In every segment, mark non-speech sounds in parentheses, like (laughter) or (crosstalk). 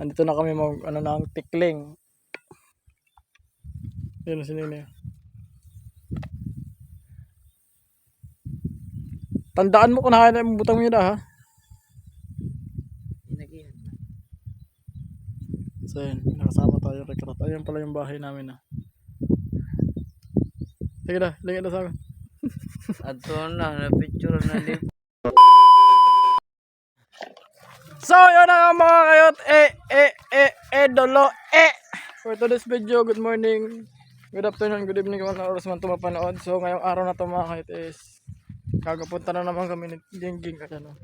Andito na kami mag, ano na, tikling. Yun, si Nene. Tandaan mo kung nakain mo butang mo yun ah, ha. So yun, nakasama tayo kay Karat. Ayun pala yung bahay namin ah. Sige na, lingit na sa akin. Ato na, na picture na di. So yun na nga mga kayot, eh, eh, eh, eh, dolo, eh. For today's video, good morning, good afternoon, good evening kung anong oras man ito mapanood. So ngayong araw na ito mga kayot is, kagapunta na naman kami ni Jingjing kasi no.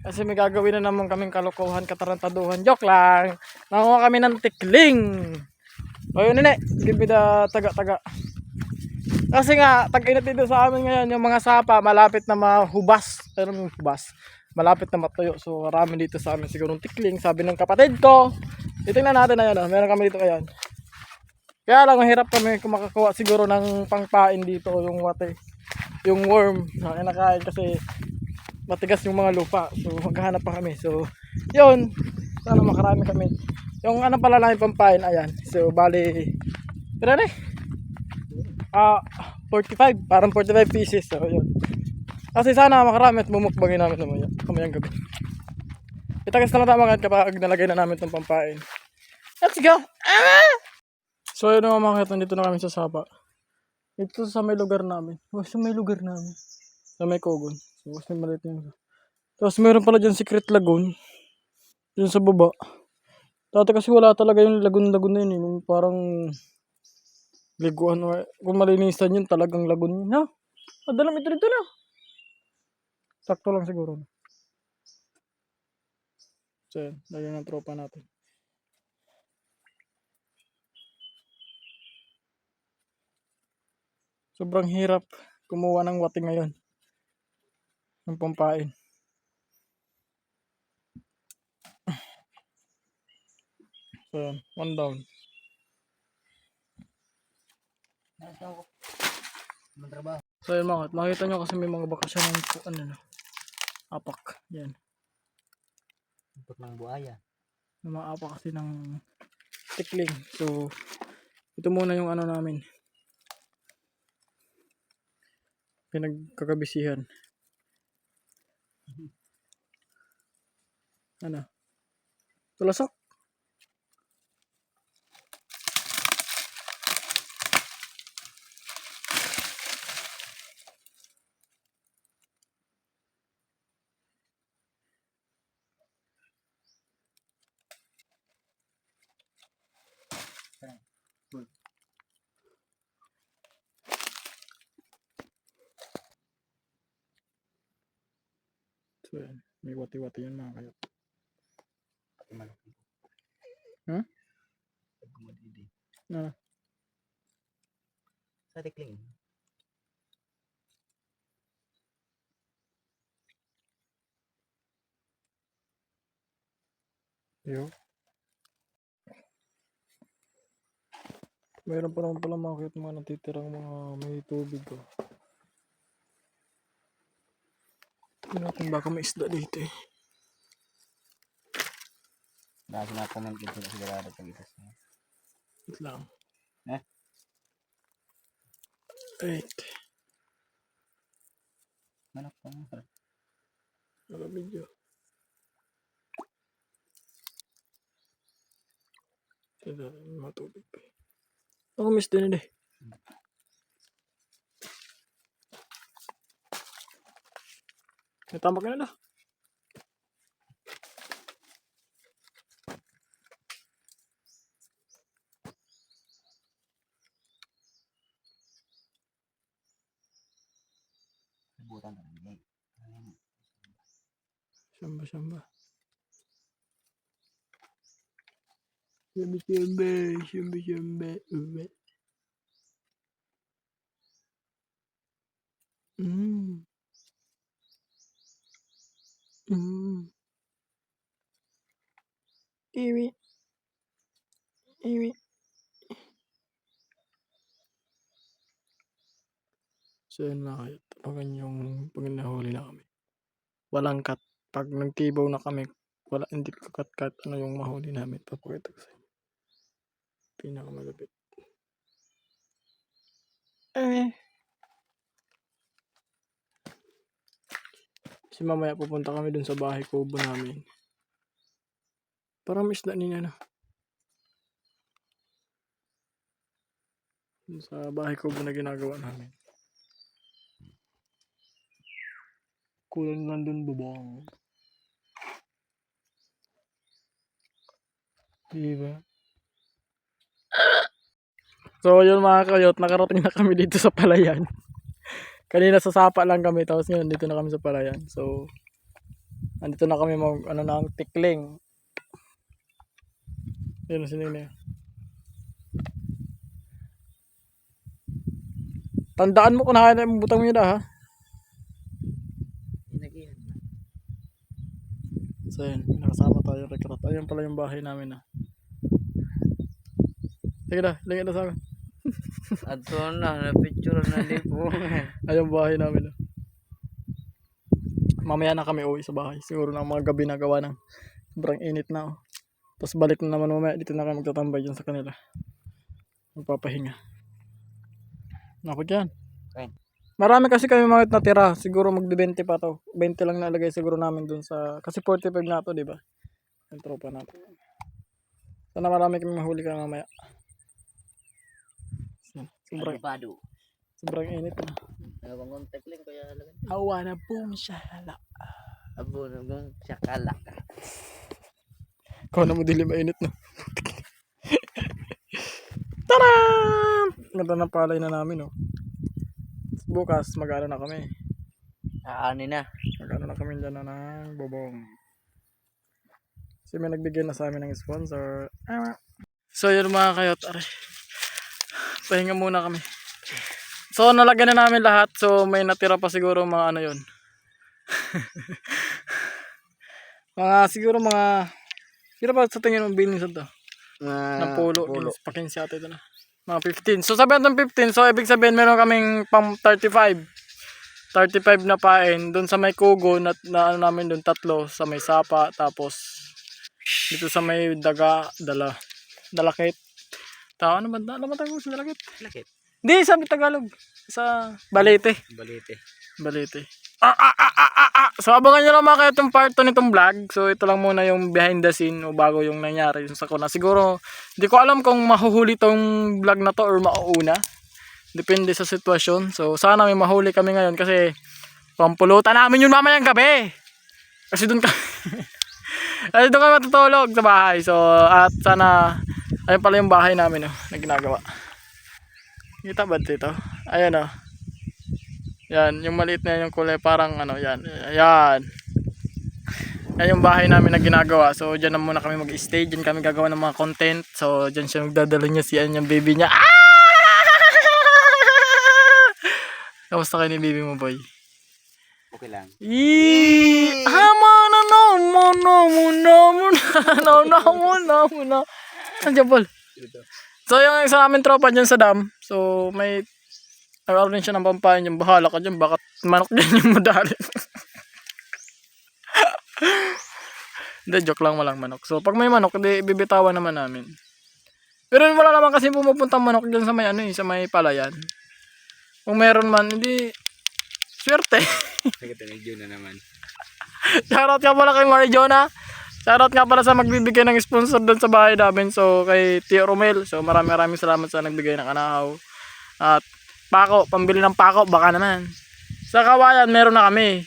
Kasi may gagawin na naman kaming kalokohan, katarantaduhan. Joke lang! Nanguha kami ng tikling! O yun nene, give me the taga-taga. Kasi nga, tag-init dito sa amin ngayon, yung mga sapa, malapit na mahubas. Pero yung hubas, malapit na matuyo. So, marami dito sa amin siguro tikling. Sabi ng kapatid ko, titingnan natin na yan. Oh. Meron kami dito ngayon. Kaya lang, mahirap kami kung makakuha siguro ng pangpain dito, yung wate, yung worm na kinakain kasi matigas yung mga lupa. So, maghahanap pa kami. So, yun. Sana makarami kami. Yung ano pala namin pampain, ayan. So, bali, pero na eh. Ah, 45. Parang 45 pieces. So, yun. Kasi sana makarami at mumukbangin namin naman yan. Kamayang gabi. Itagas na lang tayo mga kapag nalagay na namin itong pampain. Let's go! Ah! So, yun mga mga nandito na kami sa Sapa. Ito sa may lugar namin. Oh, sa may lugar namin. Sa may Kogon. So, mas may maliit yung Tapos meron pala dyan secret lagoon. Dyan sa baba. Dati kasi wala talaga yung lagoon-lagoon na yun. eh. Yung parang liguan. Kung malinisan yun, talagang lagoon yun. Ha? Madalam ito dito na. Sakto lang siguro. So, yun. Lagyan ng tropa natin. Sobrang hirap kumuha ng wating ngayon. Ng pampain. So, yun. One down. So, yun mga, makita nyo kasi may mga bakasyon ng ano na. Apak. Yan. Untuk ng buhaya. May mga apak kasi ng tikling. So, ito muna yung ano namin. Pinagkakabisihan. (laughs) Ano? Tulasok. So, yan. May wati-wati yun mga kayo. Hmm? Ano? Sa tikling. Yo. Mayroon pa naman pala makakit mga natitirang mga may tubig ko. Tingnan natin baka may isda dito eh. Dahil na comment dito na sigurado pag isa sa. Wait lang. Eh? Wait. Manak pa nga. Wala video. Tignan natin yung mga tubig pa eh. Ako miss din eh. Natama ka na na. Butan na lang. Samba, samba. Samba, samba, samba, samba, uwe. Mm. Mm. Iwi. Iwi. So yun mga kayo. Tapagan yung pag nahuli na kami. Walang cut. Pag nagtibaw na kami, wala, hindi ko cut-cut ano yung mahuli namin. Papakita ko sa inyo. Pinakamalapit. Eh. Kasi mamaya pupunta kami dun sa bahay kubo namin. Parang isda niya na. Dun Sa bahay kubo na ginagawa namin. Kulang lang dun bubong. Diba? So yun mga kayot, nakarating na kami dito sa palayan. Kanina sa sapa lang kami, tapos ngayon dito na kami sa palayan. So, andito na kami mag, ano na, ang tikling. Yun, sino yun eh. Tandaan mo kung nakain mo butang mo yun ah, ha. So yun, nakasama tayo rekrat. Ayun pala yung bahay namin ah. Sige na, lingit na sa akin. Ato na, na-picture na po. (laughs) Ayun bahay namin ah. Mamaya na kami uwi sa bahay. Siguro na mga gabi na gawa ng sobrang init na. Oh. Tapos balik na naman mamaya. Dito na kami magtatambay dyan sa kanila. Magpapahinga. Nakot yan. Okay. Marami kasi kami mga natira. Siguro magdi-20 pa to. 20 lang nalagay siguro namin dun sa... Kasi 45 na to, di ba? Yung tropa natin. Sana marami kami mahuli ka mamaya. Sobrang, Bado. sobrang init na. Nagong contact link kaya halagan. Awa na po siya. Abo, nagong sakala ka. Ikaw na mo dili mainit no. (laughs) Taran! Ganda ng palay na namin oh. Bukas mag-ano na kami. Aani na. Mag-ano na kami dyan na ng bobong. Kasi may nagbigay na sa amin ng sponsor. So yun mga kayot. Aray. Pahinga muna kami. So nalagyan na namin lahat. So may natira pa siguro mga ano yun. (laughs) mga siguro mga Kira ba sa tingin mo bilhin sa to? ng pulo. pulo. Yes, pakinsi ata ito na. Mga 15. So sabi natin 15. So ibig sabihin meron kaming pang 35. 35 na pain. Doon sa may kugo na, na ano namin doon tatlo. Sa may sapa. Tapos dito sa may daga. Dala. Dalakit. Tao ano ba? Alam mo tayo sa dalakit? Lakit. Hindi, sabi Tagalog. Sa Balete. Balite. Balete. Ah, ah, ah, ah, ah, ah. So abangan nyo lang mga kayo itong part 2 nitong vlog. So ito lang muna yung behind the scene o bago yung nangyari yung sa kuna. Siguro, hindi ko alam kung mahuhuli tong vlog na to or mauuna. Depende sa sitwasyon. So sana may mahuli kami ngayon kasi pampulutan namin yun mamayang gabi. Kasi doon kami (laughs) kasi doon kami matutulog sa bahay. So at sana ayun pala yung bahay namin oh, na ginagawa. Kita ba dito? Ayan oh. Yan, yung maliit na yan, yung kulay parang ano, yan. Yan. Yan yung bahay namin na ginagawa. So, dyan na muna kami mag-stay. Dyan kami gagawa ng mga content. So, dyan siya magdadala niya si yung baby niya. Ah! Kamusta kayo ni baby mo, boy? Okay lang. Yee! Hama na no mo no mo no mo no no mo no mo no. Andiyan, Paul. So, yung isa namin tropa dyan sa dam. So, may nag-aaral din siya ng pampain yung bahala ka dyan. Baka manok dyan yung madali. (laughs) Hindi, joke lang walang manok. So, pag may manok, hindi bibitawan naman namin. Pero wala naman kasi pumupuntang manok dyan sa may ano eh, sa may palayan. Kung meron man, hindi swerte. (laughs) Nagkatanig yun na naman. Shoutout nga pala kay Marjona. Shoutout nga pala sa magbibigay ng sponsor doon sa bahay namin. So, kay Tio Romel. So, maraming maraming salamat sa nagbigay ng kanahaw. At pako, pambili ng pako, baka naman. Sa kawayan, meron na kami.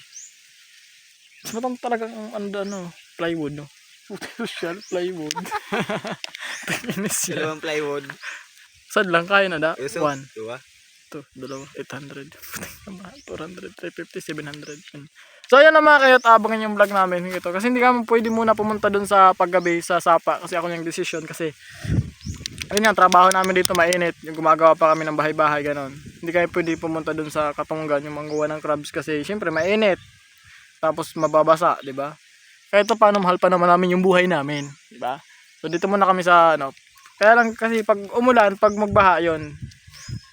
Mas matang talagang ano, ano, plywood, no? Puti social, plywood. Takinis yan. Dalawang plywood. Sad lang, kaya na da? One. Dua. Ito, dalawa, 800. 400, 350, 700. So, ayan na mga kayot, abangan yung vlog namin. Ito. Kasi hindi kami pwede muna pumunta dun sa paggabi sa Sapa. Kasi ako yung decision. Kasi, ayun nga, trabaho namin dito mainit. Yung gumagawa pa kami ng bahay-bahay, ganon. Hindi kami pwede pumunta dun sa Katunggan, yung manggawa ng crabs. Kasi, syempre, mainit. Tapos, mababasa, di ba? Kaya ito, paano mahal pa naman namin yung buhay namin. Di ba? So, dito muna kami sa, ano, kaya lang kasi pag umulan, pag magbaha yon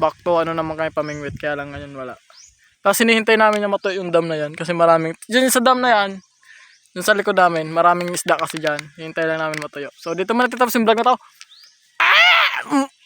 back to ano naman kami pamingwit kaya lang ngayon wala tapos hinihintay namin na matuyo yung dam na yan kasi maraming, dyan sa dam na yan, dun sa likod namin, maraming isda kasi dyan. Hinihintay lang namin matuyo. So dito muna titapos yung vlog na to. Ah! Mm.